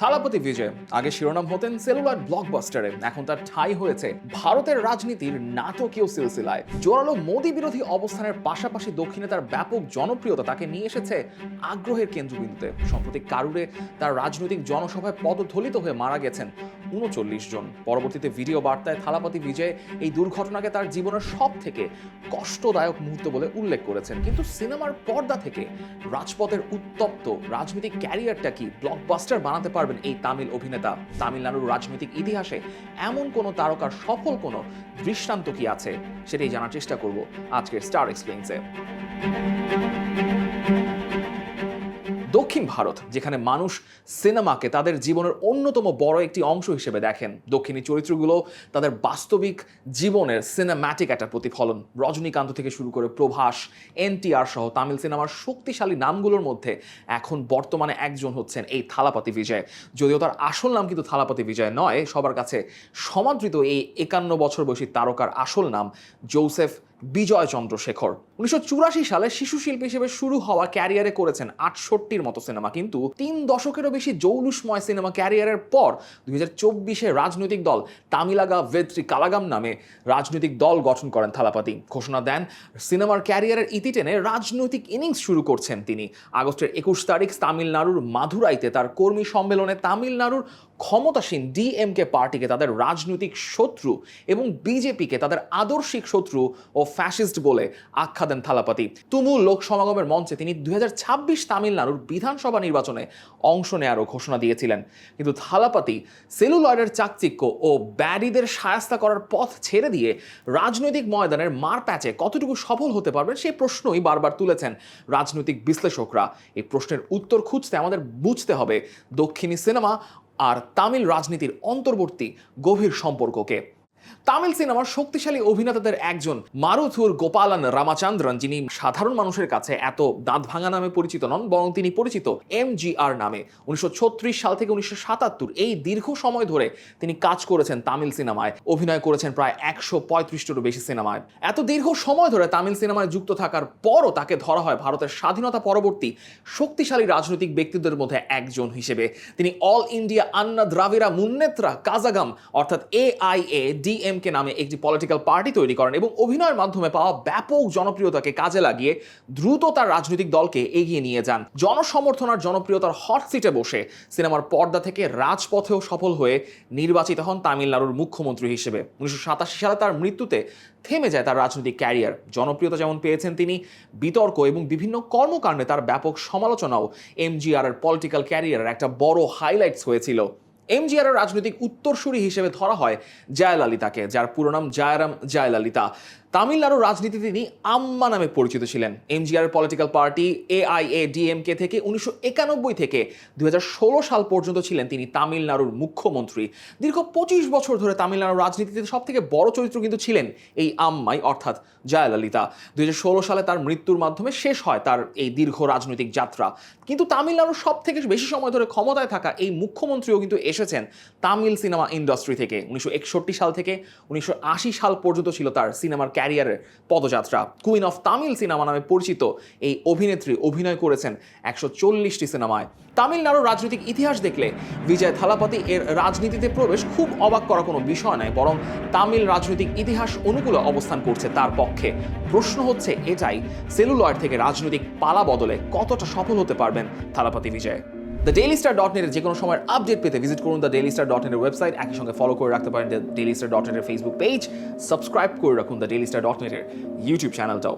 থালাপতি বিজয়, আগে শিরোনাম হতেন সেলুলার ব্লকবাস্টারে, এখন তার ঠাই হয়েছে ভারতের রাজনীতির নাটকীয় সিলসিলায়। জোরালো মোদী বিরোধী অবস্থানের পাশাপাশি দক্ষিণে তার ব্যাপক জনপ্রিয়তা তাকে নিয়ে এসেছে আগ্রহের কেন্দ্রবিন্দুতে। সম্প্রতি কারুরে তার রাজনৈতিক জনসভায় পদধলিত হয়ে মারা গেছেন উনচল্লিশ জন। পরবর্তীতে ভিডিও বার্তায় থালাপতি বিজয় এই দুর্ঘটনাকে তার জীবনের সব থেকে কষ্টদায়ক মুহূর্ত বলে উল্লেখ করেছেন। কিন্তু সিনেমার পর্দা থেকে রাজপথের উত্তপ্ত রাজনৈতিক ক্যারিয়ারটা কি ব্লকবাস্টার বানাতে পারবেন এই তামিল অভিনেতা? তামিলনাড়ুর রাজনৈতিক ইতিহাসে এমন কোনো তারকার সফল কোনো দৃষ্টান্ত কি আছে? সেটাই জানার চেষ্টা করব আজকের স্টার এক্সপ্লেইনসে। দক্ষিণ ভারত, যেখানে মানুষ সিনেমাকে তাদের জীবনের অন্যতম বড় একটি অংশ হিসেবে দেখেন। দক্ষিণী চরিত্রগুলো তাদের বাস্তবিক জীবনের সিনেম্যাটিক একটা প্রতিফলন। রজনীকান্ত থেকে শুরু করে প্রভাস, এনটিআর সহ তামিল সিনেমার শক্তিশালী নামগুলোর মধ্যে এখন বর্তমানে একজন হচ্ছেন এই থালাপাতি বিজয়। যদিও তার আসল নাম কিন্তু থালাপাতি বিজয় নয়, সবার কাছে সমাদৃত এই একান্ন বছর বয়সী তারকার আসল নাম জোসেফ বিজয় চন্দ্রশেখর উনিশশো চুরাশি সালে শিশু শিল্পী হিসেবে শুরু হওয়া ক্যারিয়ারে করেছেন আটষট্টির মতো সিনেমা, কিন্তু তিন দশকেরও বেশি জৌলুসময় সিনেমা ক্যারিয়ারের পর দুই চব্বিশে রাজনৈতিক দল তামিলাগা ভেত্রি কালাগাম নামে রাজনৈতিক দল গঠন করেন থালাপাতি। ঘোষণা দেন, সিনেমার ক্যারিয়ারের ইতি টেনে রাজনৈতিক ইনিংস শুরু করছেন তিনি। আগস্টের একুশ তারিখ তামিলনাড়ুর মাধুরাইতে তার কর্মী সম্মেলনে তামিলনাড়ুর ক্ষমতাসীন ডিএমকে পার্টিকে তাদের রাজনৈতিক শত্রু এবং বিজেপিকে তাদের আদর্শিক শত্রু ও ফ্যাসিস্ট বলে আখ্যা দেন থালাপাতি। তুমুল লোক সমাগমের মঞ্চে তিনি দুই তামিলনাড়ুর বিধানসভা নির্বাচনে অংশ নেয়ারও ঘোষণা দিয়েছিলেন। কিন্তু থালাপাতি সেলুলয়েডের চাকচিক্য ও ব্যারিদের সায়স্তা করার পথ ছেড়ে দিয়ে রাজনৈতিক ময়দানের মার প্যাচে কতটুকু সফল হতে পারবেন সেই প্রশ্নই বারবার তুলেছেন রাজনৈতিক বিশ্লেষকরা। এই প্রশ্নের উত্তর খুঁজতে আমাদের বুঝতে হবে। দক্ষিণী সিনেমা আর তামিল রাজনীতির অন্তর্বর্তী গভীর সম্পর্ককে। তামিল সিনেমার শক্তিশালী অভিনেতাদের একজন মারুথুর গোপালন রামাচন্দ্রন, যিনি সাধারণ মানুষের কাছে এত দাঁত ভাঙা নামে পরিচিত নন, বরং তিনি পরিচিত এম জি আর নামে। উনিশশো সাল থেকে উনিশশো এই দীর্ঘ সময় ধরে তিনি কাজ করেছেন তামিল সিনেমায়, অভিনয় করেছেন প্রায় একশো পঁয়ত্রিশটিরও বেশি সিনেমায়। এত দীর্ঘ সময় ধরে তামিল সিনেমায় যুক্ত থাকার পরও তাকে ধরা হয় ভারতের স্বাধীনতা পরবর্তী শক্তিশালী রাজনৈতিক ব্যক্তিদের মধ্যে একজন হিসেবে। তিনি অল ইন্ডিয়া আন্না দ্রাবিড়া মুন্নেত্রা কাজাগাম, অর্থাৎ এআইএ ডিএমকে নামে একটি পলিটিক্যাল পার্টি তৈরি করেন এবং অভিনয়ের মাধ্যমে পাওয়া ব্যাপক জনপ্রিয়তাকে কাজে লাগিয়ে দ্রুত তার রাজনৈতিক দলকে এগিয়ে নিয়ে যান। জনসমর্থন আর জনপ্রিয়তার হট সিটে বসে সিনেমার পর্দা থেকে রাজপথেও সফল হয়ে নির্বাচিত হন তামিলনাড়ুর মুখ্যমন্ত্রী হিসেবে। উনিশশো সাতাশি সালে তার মৃত্যুতে থেমে যায় তার রাজনৈতিক ক্যারিয়ার জনপ্রিয়তা যেমন পেয়েছেন তিনি, বিতর্ক এবং বিভিন্ন কর্মকাণ্ডে তার ব্যাপক সমালোচনাও এমজিআর এর পলিটিক্যাল ক্যারিয়ারের একটা বড় হাইলাইটস হয়েছিল। এমজিআর রাজনৈতিক উত্তরসূরি হিসেবে ধরা হয় জয়ললিতাকে যার পুরো নাম জয়রাম জয়ললিতা। তামিলনাড়ুর রাজনীতিতে তিনি আম্মা নামে পরিচিত ছিলেন। MGR political party, AIA, DMK থেকে উনিশশো একানব্বই থেকে দুই হাজার ষোলো সাল পর্যন্ত ছিলেন তিনি তামিলনাড়ুর মুখ্যমন্ত্রী। দীর্ঘ পঁচিশ বছর ধরে তামিলনাড়ুর রাজনীতিতে সব থেকে বড় চরিত্র কিন্তু ছিলেন এই আম্মাই, অর্থাৎ জয়ললিতা। ষোলো সালে তার মৃত্যুর মাধ্যমে শেষ হয় তার এই দীর্ঘ রাজনৈতিক যাত্রা। কিন্তু তামিলনাড়ুর সব থেকে বেশি সময় ধরে ক্ষমতায় থাকা এই মুখ্যমন্ত্রীও কিন্তু এসেছেন তামিল সিনেমা ইন্ডাস্ট্রি থেকে। উনিশশো একষট্টি সাল থেকে উনিশশো আশি সাল পর্যন্ত ছিল তার সিনেমার ক্যারিয়ারের পদযাত্রা। কুইন অফ তামিল সিনেমা নামে পরিচিত এই অভিনেত্রী অভিনয় করেছেন একশো চল্লিশটি সিনেমায়। তামিলনাড়ুর রাজনৈতিক ইতিহাস দেখলে বিজয় থালাপতি এর রাজনীতিতে প্রবেশ খুব অবাক করা কোনো বিষয় নয়, বরং তামিল রাজনৈতিক ইতিহাস অনুকূলে অবস্থান করছে তার পক্ষে। প্রশ্ন হচ্ছে এটাই, সেলুলয়েড থেকে রাজনৈতিক পালা বদলে কতটা সফল হতে পারবেন Thalapathy Vijay? The daily star dot নেটের যে কোনো সময় আপডেট পেতে ভিজিট করুন দ্য ডেলি স্টার ডট নেটের ওয়েবসাইট একই সঙ্গে ফলো করে রাখতে পারেন দ্য ডেলি স্টার ডট নেটের ফেসবুক পেজ সাবস্ক্রাইব করে রাখুন দ্য ডেলি স্টার ডট নেটের ইউটিউব চ্যানেলটাও